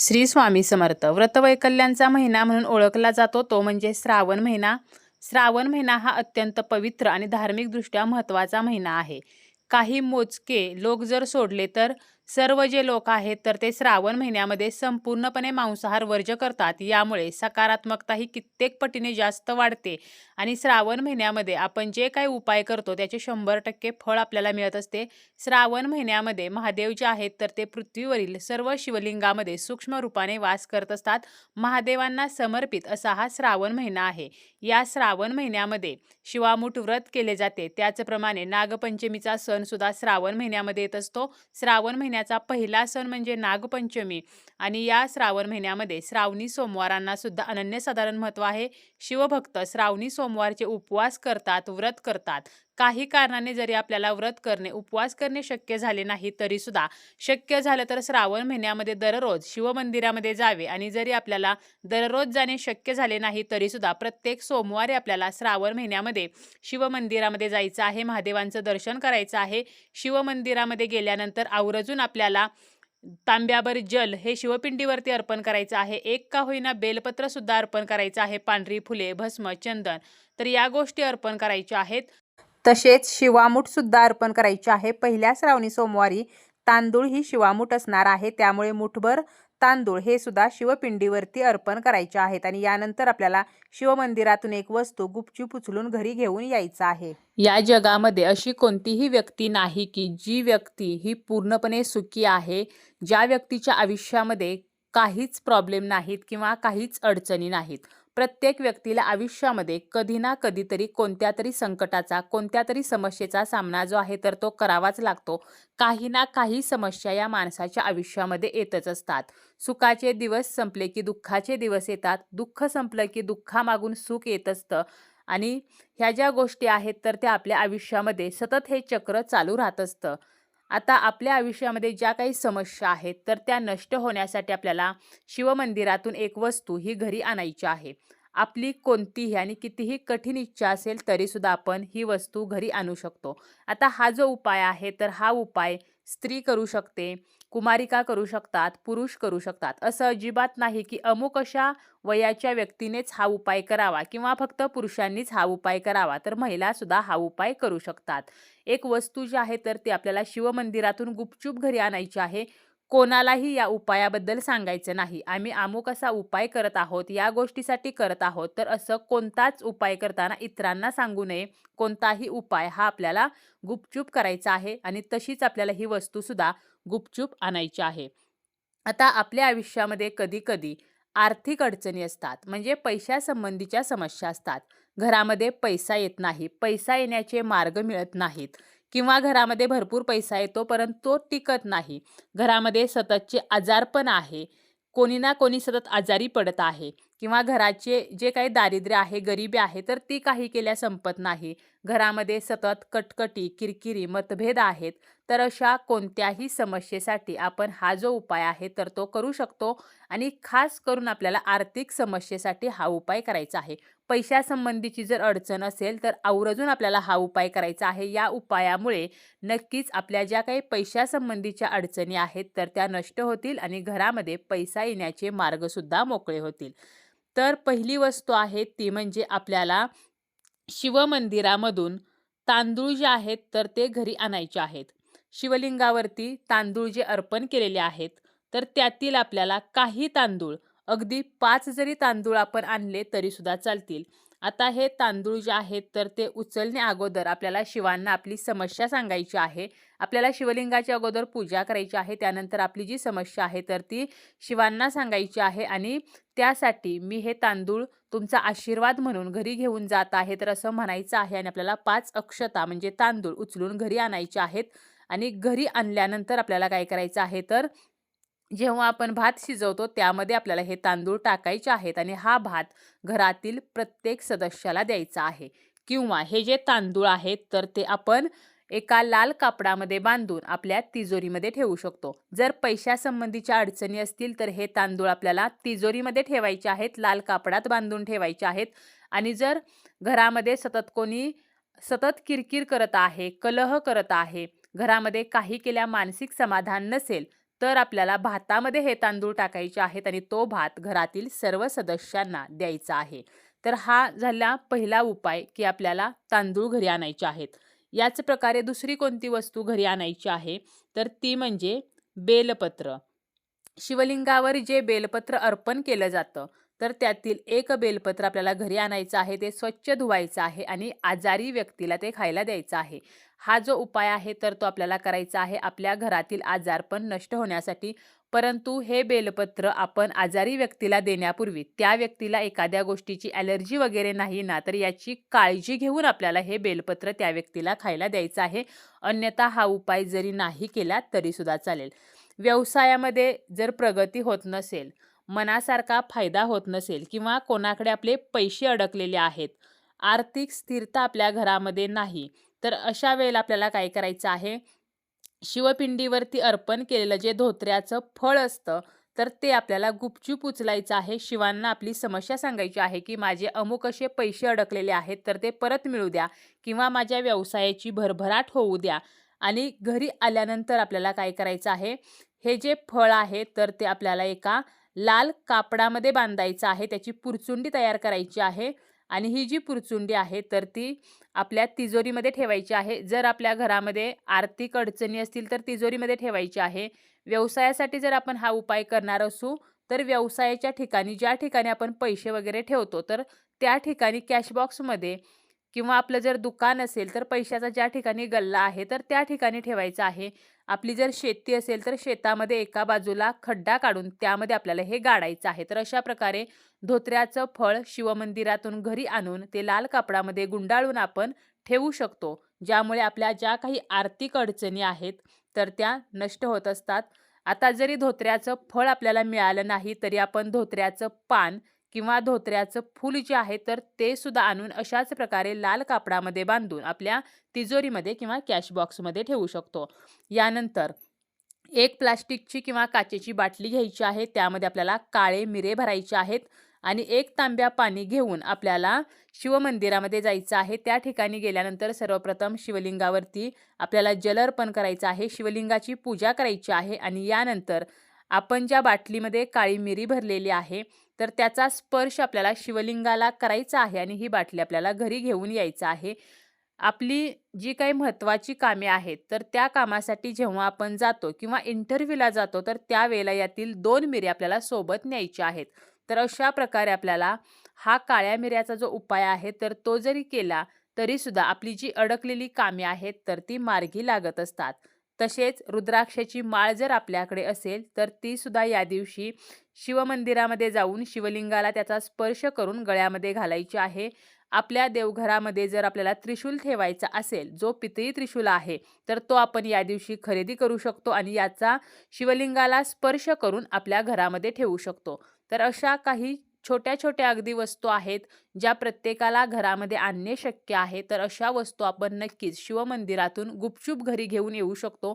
श्री स्वामी समर्थ. व्रतवैकल्यांचा महिना म्हणून ओळखला जातो तो म्हणजे श्रावण महिना. श्रावण महिना हा अत्यंत पवित्र आणि धार्मिकदृष्ट्या महत्त्वाचा महिना आहे. काही मोजके लोक जर सोडले तर सर्व जे लोक आहेत तर ते श्रावण महिन्यामध्ये संपूर्णपणे मांसाहार वर्ज करतात. यामुळे सकारात्मकता ही कित्येक पटीने जास्त वाढते. आणि श्रावण महिन्यामध्ये आपण जे काही उपाय करतो त्याचे शंभर टक्के फळ आपल्याला मिळत असते. श्रावण महिन्यामध्ये महादेव जे आहेत तर ते पृथ्वीवरील सर्व शिवलिंगामध्ये सूक्ष्म रूपाने वास करत असतात. महादेवांना समर्पित असा हा श्रावण महिना आहे. या श्रावण महिन्यामध्ये शिवामूठ व्रत केले जाते. त्याचप्रमाणे नागपंचमीचा सण सुद्धा श्रावण महिन्यामध्ये येत असतो. श्रावण महिन्यात महिन्याचा पहिला सण म्हणजे नागपंचमी. आणि या श्रावण महिन्यामध्ये श्रावणी सोमवारांना सुद्धा अनन्यसाधारण महत्त्व आहे. शिवभक्त श्रावणी सोमवारचे उपवास करतात व्रत करतात. काही कारणाने जरी आपल्याला व्रत करणे उपवास करणे शक्य झाले नाही तरी सुद्धा शक्य झालं तर श्रावण महिन्यामध्ये दररोज शिवमंदिरामध्ये जावे आणि जरी आपल्याला दररोज जाणे शक्य झाले नाही तरी सुद्धा प्रत्येक सोमवारी आपल्याला श्रावण महिन्यामध्ये शिवमंदिरामध्ये जायचं आहे महादेवांचं दर्शन करायचं आहे. शिवमंदिरामध्ये गेल्यानंतर आवर्जून आपल्याला तांब्याभर जल हे शिवपिंडीवरती अर्पण करायचं आहे. एक का होईना बेलपत्र सुद्धा अर्पण करायचं आहे. पांढरी फुले भस्म चंदन तर या गोष्टी अर्पण करायच्या आहेत. तसेच शिवामूठ सुद्धा अर्पण करायचे आहे. पहिल्या श्रावणी सोमवारी तांदूळ ही शिवामूठ असणार आहे. त्यामुळे मुठभर तांदूळ हे सुद्धा शिवपिंडीवरती अर्पण करायचे आहेत आणि यानंतर आपल्याला शिवमंदिरातून एक वस्तू गुपचूप उचलून घरी घेऊन यायचं आहे. या जगामध्ये अशी कोणतीही व्यक्ती नाही की जी व्यक्ती ही पूर्णपणे सुखी आहे. ज्या व्यक्तीच्या आयुष्यामध्ये काहीच प्रॉब्लेम नाहीत किंवा काहीच अडचणी नाहीत. प्रत्येक व्यक्तीला आयुष्यामध्ये कधी ना कधीतरी कोणत्या तरी संकटाचा कोणत्या तरी समस्येचा सामना जो आहे तर तो करावाच लागतो. काही ना काही समस्या या माणसाच्या आयुष्यामध्ये येतच असतात. सुखाचे दिवस संपले की दुःखाचे दिवस येतात. दुःख संपलं की दुःखामागून सुख येत असतं. आणि ह्या ज्या गोष्टी आहेत तर त्या आपल्या आयुष्यामध्ये सतत हे चक्र चालू राहत असतं. आता आपल्या आयुष्यामध्ये ज्या काही समस्या आहेत तर त्या नष्ट होण्यासाठी आपल्याला शिवमंदिरातून एक वस्तू ही घरी आणायची आहे. आपली कोणतीही आणि कितीही कठीण इच्छा असेल तरीसुद्धा आपण ही वस्तू घरी आणू शकतो. आता हा जो उपाय आहे तर हा उपाय स्त्री करू शकते कुमारिका करू शकतात? पुरुष करू शकतात. असं अजिबात नाही की अमुक अशा वयाच्या व्यक्तीनेच हा उपाय करावा किंवा फक्त पुरुषांनीच हा उपाय करावा तर महिलासुद्धा हा उपाय करू शकतात. एक वस्तू जी आहे तर ती आपल्याला शिवमंदिरातून गुपचूप घरी आणायची आहे. कोणालाही या उपायाबद्दल सांगायचं नाही. आम्ही अमुक असा उपाय करत आहोत या गोष्टीसाठी करत आहोत. तर असं कोणताच उपाय करताना इतरांना सांगू नये. कोणताही उपाय हा आपल्याला गुपचूप करायचा आहे आणि तशीच आपल्याला ही वस्तूसुद्धा गुपचूप आणायची आहे. आता आपल्या आयुष्यामध्ये कधी कधी आर्थिक अडचणी असतात. म्हणजे पैशासंबंधीच्या समस्या असतात. घरामध्ये पैसा येत नाही. पैसा येण्याचे मार्ग मिळत नाहीत. किंवा घरामध्ये भरपूर पैसा येतो परंतु तो टिकत नाही. घरामध्ये सततचे आजारपण आहे. कोणी ना कोणी सतत आजारी पडत आहे. किंवा घराचे जे काही दारिद्र्य आहे गरिबी आहे तर ती काही केल्या संपत नाही. घरामध्ये सतत कटकटी किरकिरी मतभेद आहेत तर अशा कोणत्याही समस्येसाठी आपण हा जो उपाय आहे तर तो करू शकतो आणि खास करून आपल्याला आर्थिक समस्येसाठी हा उपाय करायचा आहे. पैशासंबंधीची जर अडचण असेल तर आवर्जून आपल्याला हा उपाय करायचा आहे. या उपायामुळे नक्कीच आपल्या ज्या काही पैशासंबंधीच्या अडचणी आहेत तर त्या नष्ट होतील आणि घरामध्ये पैसा येण्याचे मार्गसुद्धा मोकळे होतील. तर पहिली वस्तू आहे ती म्हणजे आपल्याला शिवमंदिरामधून तांदूळ जे आहेत तर ते घरी आणायचे आहेत. शिवलिंगावरती तांदूळ जे अर्पण केलेले आहेत तर त्यातील आपल्याला काही तांदूळ अगदी पाच जरी तांदूळ आपण आणले तरीसुद्धा चालतील. आता हे तांदूळ जे आहेत तर ते उचलण्या अगोदर आपल्याला शिवांना आपली समस्या सांगायची आहे. आपल्याला शिवलिंगाच्या अगोदर पूजा करायची आहे त्यानंतर आपली जी समस्या आहे तर ती शिवांना सांगायची आहे आणि त्यासाठी मी हे तांदूळ तुमचा आशीर्वाद म्हणून घरी घेऊन जात आहे तर असं म्हणायचं आहे आणि आपल्याला पाच अक्षता म्हणजे तांदूळ उचलून घरी आणायचे आहेत आणि घरी आणल्यानंतर आपल्याला काय करायचं आहे तर जेव्हा आपण भात शिजवतो त्यामध्ये आपल्याला हे तांदूळ टाकायचे आहेत आणि हा भात घरातील प्रत्येक सदस्याला द्यायचा आहे. किंवा हे जे तांदूळ आहेत तर ते आपण एका लाल कापडामध्ये बांधून आपल्या तिजोरीमध्ये ठेवू शकतो. जर पैशासंबंधीच्या अडचणी असतील तर हे तांदूळ आपल्याला तिजोरीमध्ये ठेवायचे आहेत लाल कापडात बांधून ठेवायचे आहेत. आणि जर घरामध्ये सतत कोणी सतत किरकिर करत आहे कलह करत आहे घरामध्ये काही केल्या मानसिक समाधान नसेल तर आपल्याला भातामध्ये हे तांदूळ टाकायचे आहेत आणि तो भात घरातील सर्व सदस्यांना द्यायचा आहे. तर हा झाला पहिला उपाय की आपल्याला तांदूळ घरी आणायचे आहेत. याच प्रकारे दुसरी कोणती वस्तू घरी आणायची आहे? तर ती म्हणजे बेलपत्र. शिवलिंगावर जे बेलपत्र अर्पण केलं जातं तर त्यातील एक बेलपत्र आपल्याला घरी आणायचं आहे ते स्वच्छ धुवायचं आहे आणि आजारी व्यक्तीला ते खायला द्यायचं आहे. हा जो उपाय आहे तर तो आपल्याला करायचा आहे. आपल्या घरातील आजारपण नष्ट होण्यासाठी परंतु हे बेलपत्र आपण आजारी व्यक्तीला देण्यापूर्वी त्या व्यक्तीला एखाद्या गोष्टीची ॲलर्जी वगैरे नाही ना तर याची काळजी घेऊन आपल्याला हे बेलपत्र त्या व्यक्तीला खायला द्यायचं आहे. अन्यथा हा उपाय जरी नाही केला तरीसुद्धा चालेल. व्यवसायामध्ये जर प्रगती होत नसेल मनासारखा फायदा होत नसेल किंवा कोणाकडे आपले पैसे अडकलेले आहेत आर्थिक स्थिरता आपल्या घरामध्ये नाही तर अशा वेळेला आपल्याला काय करायचं आहे? शिवपिंडीवरती अर्पण केलेलं जे धोत्र्याचं फळ असतं तर ते आपल्याला गुपचूप उचलायचं आहे. शिवांना आपली समस्या सांगायची आहे की माझे अमुक असे पैसे अडकलेले आहेत तर ते परत मिळू द्या किंवा माझ्या व्यवसायाची भरभराट होऊ द्या. आणि घरी आल्यानंतर आपल्याला काय करायचं आहे? हे जे फळ आहे तर ते आपल्याला एका लाल कापडामध्ये बांधायचं आहे. त्याची पुरचुंडी तयार करायची आहे. आणि ही जी पुरचुंडी आहे तर ती आपल्या तिजोरीमध्ये ठेवायची आहे. जर आपल्या घरामध्ये आर्थिक अडचणी असतील तर तिजोरीमध्ये ठेवायची आहे. व्यवसायासाठी जर आपण हा उपाय करणार असू तर व्यवसायाच्या ठिकाणी ज्या ठिकाणी आपण पैसे वगैरे ठेवतो तर त्या ठिकाणी कॅशबॉक्समध्ये किंवा आपलं जर दुकान असेल तर पैशाचा ज्या ठिकाणी गल्ला आहे तर त्या ठिकाणी ठेवायचा आहे. आपली जर शेती असेल तर शेतामध्ये एका बाजूला खड्डा काढून त्यामध्ये आपल्याला हे गाडायचं आहे. तर अशा प्रकारे धोत्र्याचं फळ शिवमंदिरातून घरी आणून ते लाल कापडामध्ये गुंडाळून आपण ठेवू शकतो. ज्यामुळे आपल्या ज्या काही आर्थिक अडचणी आहेत तर त्या नष्ट होत असतात. आता जरी धोत्र्याचं फळ आपल्याला मिळालं नाही तरी आपण धोत्र्याचं पान किंवा धोत्र्याचं फूल जे आहे तर ते सुद्धा आणून अशाच प्रकारे लाल कापडामध्ये बांधून आपल्या तिजोरीमध्ये किंवा कॅश बॉक्समध्ये ठेवू शकतो. यानंतर एक प्लास्टिकची किंवा काचेची बाटली घ्यायची आहे त्यामध्ये आपल्याला काळे मिरे भरायचे आहेत आणि एक तांब्या पाणी घेऊन आपल्याला शिवमंदिरामध्ये जायचं आहे. त्या ठिकाणी गेल्यानंतर सर्वप्रथम शिवलिंगावरती आपल्याला जल अर्पण करायचं आहे. शिवलिंगाची पूजा करायची आहे आणि यानंतर आपण ज्या बाटलीमध्ये काळी मिरी भरलेली आहे तर त्याचा स्पर्श आपल्याला शिवलिंगाला करायचा आहे आणि ही बाटली आपल्याला घरी घेऊन यायचं आहे. आपली जी काही महत्त्वाची कामे आहेत तर त्या कामासाठी जेव्हा आपण जातो किंवा इंटरव्ह्यूला जातो तर त्यावेळेला यातील दोन मिरी आपल्याला सोबत न्यायच्या आहेत. तर अशा प्रकारे आपल्याला हा काळ्या मिऱ्याचा जो उपाय आहे तर तो जरी केला तरीसुद्धा आपली जी अडकलेली कामे आहेत तर ती मार्गी लागत असतात. तसेच रुद्राक्षाची माळ जर आपल्याकडे असेल तर ती सुद्धा या दिवशी शिवमंदिरामध्ये जाऊन शिवलिंगाला त्याचा स्पर्श करून गळ्यामध्ये घालायची आहे. आपल्या देवघरामध्ये जर आपल्याला त्रिशूल ठेवायचा असेल जो पितळी त्रिशूल आहे तर तो आपण या दिवशी खरेदी करू शकतो आणि याचा शिवलिंगाला स्पर्श करून आपल्या घरामध्ये ठेवू शकतो. तर अशा काही छोट्या छोट्या अगदी वस्तू आहेत ज्या प्रत्येकाला घरामध्ये आणणे शक्य आहे. तर अशा वस्तू आपण नक्कीच शिवमंदिरातून गुपचूप घरी घेऊन येऊ शकतो.